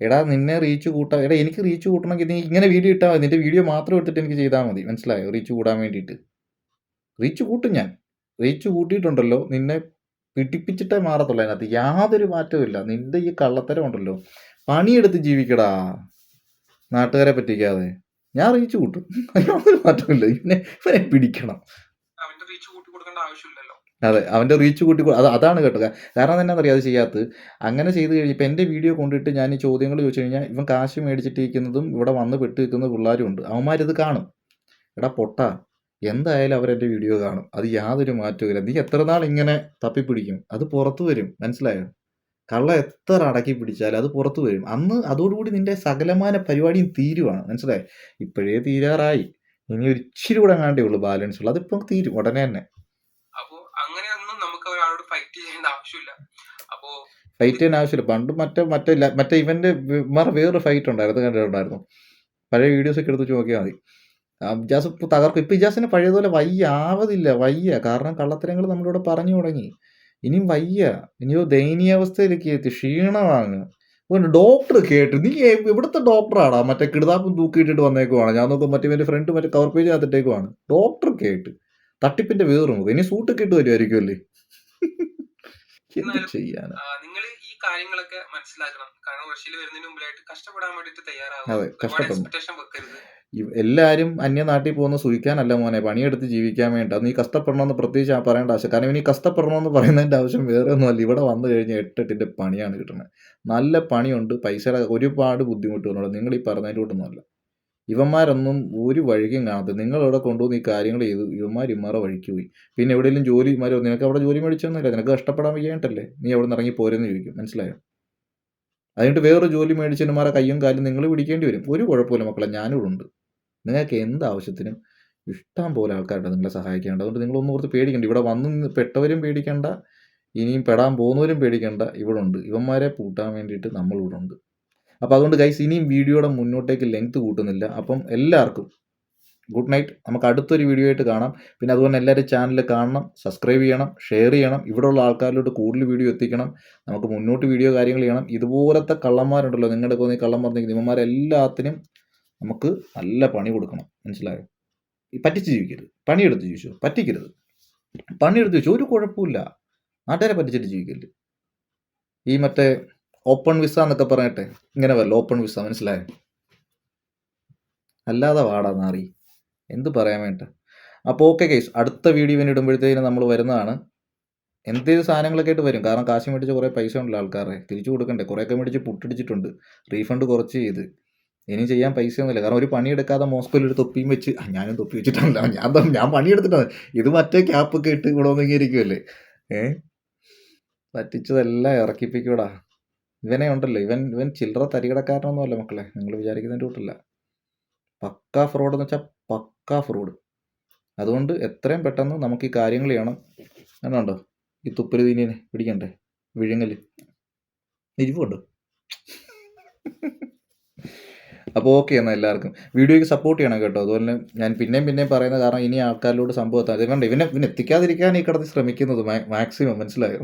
എടാ നിന്നെ റീച്ച് കൂട്ടാ എടാ എനിക്ക് റീച്ച് കൂട്ടണമെങ്കിൽ നീ ഇങ്ങനെ വീഡിയോ ഇട്ടാൽ മതി. നിന്റെ വീഡിയോ മാത്രം എടുത്തിട്ട് എനിക്ക് ചെയ്താൽ മതി. മനസ്സിലായോ? റീച്ച് കൂടാൻ വേണ്ടിയിട്ട്. റീച്ച് കൂട്ടും ഞാൻ. റീച്ച് കൂട്ടിയിട്ടുണ്ടല്ലോ. നിന്നെ പിടിപ്പിച്ചിട്ടേ മാറത്തുള്ളൂ അതിനകത്ത്. യാതൊരു മാറ്റവും ഇല്ല. നിന്റെ ഈ കള്ളത്തരം ഉണ്ടല്ലോ. പണിയെടുത്ത് ജീവിക്കടാ. നാട്ടുകാരെ പറ്റിക്കാതെ. ഞാൻ റീച്ച് കൂട്ടും. യാതൊരു മാറ്റമില്ല ഇവനെ പിടിക്കണം. റീച്ച് കൂട്ടി കൊടുക്കേണ്ട ആവശ്യമില്ലല്ലോ. അതെ അവന്റെ റീച്ച് കൂട്ടി അത് അതാണ് കേട്ടോ. കാരണം തന്നെ അറിയാതെ ചെയ്യാത്തത്. അങ്ങനെ ചെയ്ത് കഴിഞ്ഞപ്പോൾ എന്റെ വീഡിയോ കൊണ്ടിട്ട് ഞാൻ ഈ ചോദ്യങ്ങൾ ചോദിച്ചു കഴിഞ്ഞാൽ ഇവൻ കാശ് മേടിച്ചിട്ടിരിക്കുന്നതും ഇവിടെ വന്ന് പെട്ട് നിൽക്കുന്ന പിള്ളേരും ഉണ്ട്. അവന്മാരിത് കാണും. എടാ പൊട്ട എന്തായാലും അവരെന്റെ വീഡിയോ കാണും. അത് യാതൊരു മാറ്റവും ഇല്ല. നീ എത്ര നാൾ ഇങ്ങനെ തപ്പിപ്പിടിക്കും? അത് പുറത്തു വരും. മനസ്സിലായോ? കള്ള എത്ര അടക്കി പിടിച്ചാലും അത് പുറത്തു വരും. അന്ന് അതോടുകൂടി നിന്റെ സകലമാന പരിപാടിയും തീരുവാണ്. മനസ്സിലായി? ഇപ്പോഴേ തീരാറായി. ഇനി ഒരു ഇച്ചിരി കൂടെ അങ്ങാണ്ടേ ഉള്ളൂ ബാലൻസ് ഉള്ളൂ അതിപ്പം തീരും ഉടനെ തന്നെ അപ്പോ അങ്ങനെയൊന്നും നമുക്ക് ഒരാളോട് ഫൈറ്റ് ചെയ്യേണ്ട ആവശ്യമില്ല. അപ്പോ ഫൈറ്റ് ചെയ്യാൻ ആവശ്യമില്ല. പണ്ട് മറ്റേ മറ്റേ മറ്റേ ഇവന്റെ വേറെ വേറൊരു ഫൈറ്റ് ഉണ്ടായിരുന്നു കണ്ടിട്ടുണ്ടായിരുന്നു. പഴയ വീഡിയോസ് ഒക്കെ എടുത്ത് നോക്കിയാൽ മതി. ഇജാസ് തകർക്കും. ഇപ്പം ഇജാസിന് പഴയതുപോലെ വയ്യ ആവതില്ല വയ്യ. കാരണം കള്ളത്തരങ്ങൾ നമ്മളിവിടെ പറഞ്ഞു തുടങ്ങി. ഇനിയും വയ്യ. ഇനിയോ ദയനീയാവസ്ഥയിലേക്ക് എത്തി. ക്ഷീണമാണ് ഡോക്ടർ കേട്ട് നീ ഇവിടുത്തെ ഡോക്ടറാടാ മറ്റേ കിടുതാപ്പും തൂക്കിയിട്ടിട്ട് വന്നേക്കുവാണ്. ഞാൻ നോക്കും മറ്റേ എന്റെ ഫ്രണ്ട് മറ്റേ കവർ പേജ് അകത്തിട്ടേക്കുവാണ്. ഡോക്ടർ കേട്ട്. തട്ടിപ്പിന്റെ വേറും ഇനി സൂട്ട് കിട്ടുമായിരിക്കും അല്ലേ എന്ത് ചെയ്യാനാ? നിങ്ങൾ ഈ കാര്യങ്ങളൊക്കെ മനസ്സിലാക്കണം. കാരണം റഷ്യയിൽ വരുന്നതിന് മുമ്പിലായിട്ട് കഷ്ടപ്പെടാൻ വേണ്ടിട്ട് തയ്യാറാവും അതെ, കഷ്ടപ്പെടണം. വെക്കരുത്. എല്ലാവരും അന്യനാട്ടിൽ പോകുന്ന സുഖിക്കാനല്ല മോനെ. പണിയെടുത്ത് ജീവിക്കാൻ വേണ്ടി. അത് നീ കഷ്ടപ്പെടണമെന്ന് പ്രത്യേകിച്ച് ഞാൻ പറയേണ്ട ആവശ്യം. കാരണം ഇനി കഷ്ടപ്പെടണമെന്ന് പറയുന്നതിന്റെ ആവശ്യം വേറെ ഒന്നുമല്ല. ഇവിടെ വന്നു കഴിഞ്ഞാൽ എട്ടെട്ടിന്റെ പണിയാണ് കിട്ടുന്നത്. നല്ല പണിയുണ്ട്. പൈസയുടെ ഒരുപാട് ബുദ്ധിമുട്ടുകളുണ്ട്. നിങ്ങൾ ഈ പറഞ്ഞതിന്റെ കൂട്ടൊന്നുമല്ല ഇവന്മാരൊന്നും ഒരു വഴിക്കും കാണാത്ത നിങ്ങൾ ഇവിടെ കൊണ്ടുവന്ന് ഈ കാര്യങ്ങൾ ചെയ്തു ഇവന്മാർ ഇമ്മാറെ വഴിക്ക് പോയി. പിന്നെ എവിടെയെങ്കിലും ജോലി മാരോ നിനക്ക് അവിടെ ജോലി മേടിച്ചൊന്നുമില്ല നിനക്ക് കഷ്ടപ്പെടാൻ വയ്യായിട്ടല്ലേ നീ അവിടെ നിന്ന് ഇറങ്ങി പോരെന്ന് ചോദിക്കും മനസ്സിലായോ? അതിനിട്ട് വേറൊരു ജോലി മേടിച്ചവന്മാരെ കയ്യും കാലും നിങ്ങൾ പിടിക്കേണ്ടി വരും. ഒരു കുഴപ്പമില്ല മക്കളെ ഞാനും ഉണ്ട്. നിങ്ങൾക്ക് എന്ത് ആവശ്യത്തിനും ഇഷ്ടം പോലെ ആൾക്കാരുണ്ട് നിങ്ങളെ സഹായിക്കേണ്ട. അതുകൊണ്ട് നിങ്ങളൊന്നും ഓർത്ത് പേടിക്കേണ്ട. ഇവിടെ വന്ന് പെട്ടവരും പേടിക്കേണ്ട ഇനിയും പെടാൻ പോകുന്നവരും പേടിക്കേണ്ട. ഇവിടെ ഉണ്ട്. ഇവന്മാരെ പൂട്ടാൻ വേണ്ടിയിട്ട് നമ്മളിവിടെ ഉണ്ട്. അപ്പോൾ അതുകൊണ്ട് ഗൈസ് ഇനിയും വീഡിയോയുടെ മുന്നോട്ടേക്ക് ലെങ്ത് കൂട്ടുന്നില്ല. അപ്പം എല്ലാവർക്കും ഗുഡ് നൈറ്റ് നമുക്ക് അടുത്തൊരു വീഡിയോ ആയിട്ട് കാണാം. പിന്നെ അതുപോലെ എല്ലാവരും ചാനൽ കാണണം സബ്സ്ക്രൈബ് ചെയ്യണം ഷെയർ ചെയ്യണം. ഇവിടെയുള്ള ആൾക്കാരിലോട്ട് കൂടുതൽ വീഡിയോ എത്തിക്കണം. നമുക്ക് മുന്നോട്ട് വീഡിയോ കാര്യങ്ങൾ ചെയ്യണം. ഇതുപോലത്തെ കള്ളന്മാരുണ്ടല്ലോ. നിങ്ങളുടെ ഈ കള്ളം ഇവന്മാരെല്ലാത്തിനും നമുക്ക് നല്ല പണി കൊടുക്കണം. മനസ്സിലായോ? പറ്റിച്ച് ജീവിക്കരുത്. പണിയെടുത്ത് ജീവിച്ചു? പറ്റിക്കരുത്. പണിയെടുത്ത് ജീവിച്ചു? ഒരു കുഴപ്പമില്ല നാട്ടുകാരെ പറ്റിച്ചിട്ട് ജീവിക്കരുത്. ഈ മറ്റേ ഓപ്പൺ വിസ എന്നൊക്കെ പറഞ്ഞിട്ട് ഇങ്ങനെ വരല്ലോ ഓപ്പൺ വിസ മനസ്സിലായോ? അല്ലാതെ വാടാ നാറി. എന്ത് പറയാൻ വേണ്ട അപ്പോൾ ഓക്കെ കേസ് അടുത്ത വീഡിയോ ഇവന് ഇടുമ്പോഴത്തേനും നമ്മൾ വരുന്നതാണ്. എന്തേലും സാധനങ്ങളൊക്കെ ആയിട്ട് വരും. കാരണം കാശ് മേടിച്ച് കുറേ പൈസ ഉണ്ടല്ലോ ആൾക്കാരെ തിരിച്ചു കൊടുക്കണ്ടേ? കുറേയൊക്കെ മേടിച്ച് പുട്ടിടിച്ചിട്ടുണ്ട്. റീഫണ്ട് കുറച്ച് ചെയ്ത്. ഇനി ചെയ്യാൻ പൈസയൊന്നുമില്ല കാരണം ഒരു പണിയെടുക്കാതെ മോസ്കോയിൽ ഒരു തൊപ്പിയും വെച്ച് ഞാനും തൊപ്പി വെച്ചിട്ടല്ല. ഞാൻ ഞാൻ പണിയെടുത്തിട്ടാണ് ഇത് മറ്റേ ക്യാപ്പൊക്കെ ഇട്ട് ഇവിടെ ഇരിക്കുമല്ലേ ഏഹ് പറ്റിച്ചതെല്ലാം ഇറക്കിപ്പിക്കൂടാ. ഇവനെ ഉണ്ടല്ലോ. ഇവൻ ഇവൻ ചില്ലറ തരികടക്കാരനൊന്നുമല്ല മക്കളെ. നിങ്ങൾ വിചാരിക്കുന്നതിന്റെ കൂട്ടല്ല പക്കാ ഫ്രോഡ് എന്ന് വെച്ചാൽ പക്കാ ഫ്രോഡ്. അതുകൊണ്ട് എത്രയും പെട്ടെന്ന് നമുക്ക് ഈ കാര്യങ്ങൾ ചെയ്യണം. എന്നുണ്ടോ ഈ തുപ്പര് തീനിയെ പിടിക്കണ്ടേ? വിഴുങ്ങൽ. ഇരിപ്പുണ്ടോ അപ്പോൾ ഓക്കെ എന്നാൽ എല്ലാവർക്കും. വീഡിയോയ്ക്ക് സപ്പോർട്ട് ചെയ്യണം കേട്ടോ. അതുപോലെ ഞാൻ പിന്നെയും പിന്നെയും പറയുന്ന കാരണം ഇനി ആൾക്കാരിലോട് സംഭവം എത്താൻ ഇത് വേണ്ട ഇവനെ ഇവനെത്തിക്കാതിരിക്കാൻ ഈ കിടന്ന് ശ്രമിക്കുന്നത് മാക്സിമം മനസ്സിലായോ?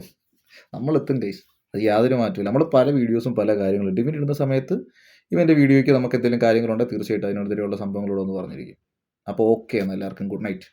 നമ്മളെത്തും ഗൈസ് അത് യാതൊരു മാറ്റമില്ല നമ്മൾ പല വീഡിയോസും പല കാര്യങ്ങളും ഡിമിറ്റ് ഇടുന്ന സമയത്ത് ഇവന്റെ വീഡിയോയ്ക്ക് നമുക്ക് എന്തെങ്കിലും കാര്യങ്ങളുണ്ടെങ്കിൽ തീർച്ചയായിട്ടും അതിനോട് അതിനെതിരെയുള്ള സംഭവങ്ങളോടൊന്ന് പറഞ്ഞിരിക്കും. അപ്പോൾ ഓക്കെ എന്നാൽ എല്ലാവർക്കും ഗുഡ് നൈറ്റ്.